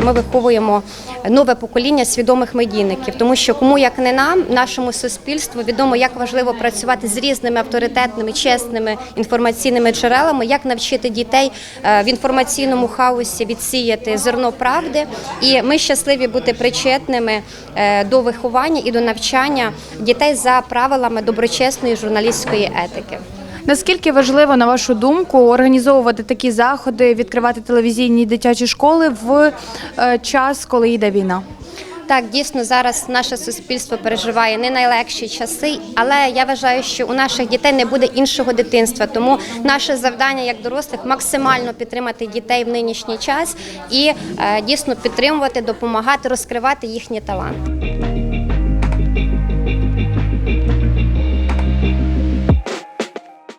ми виховуємо нове покоління свідомих медійників, тому що кому як не нам, нашому суспільству відомо, як важливо працювати з різними авторитетними, чесними інформаційними джерелами, як навчити дітей е, в інформаційному хаосі відсіяти зерно правди. І ми щасливі бути причетними е, до виховання і до навчання дітей за правилами доброчесної журналістської етики. Наскільки важливо, на вашу думку, організовувати такі заходи, відкривати телевізійні дитячі школи в е, час, коли йде війна? Так, дійсно зараз наше суспільство переживає не найлегші часи, але я вважаю, що у наших дітей не буде іншого дитинства. Тому наше завдання як дорослих максимально підтримати дітей в нинішній час і е, дійсно підтримувати, допомагати, розкривати їхні таланти.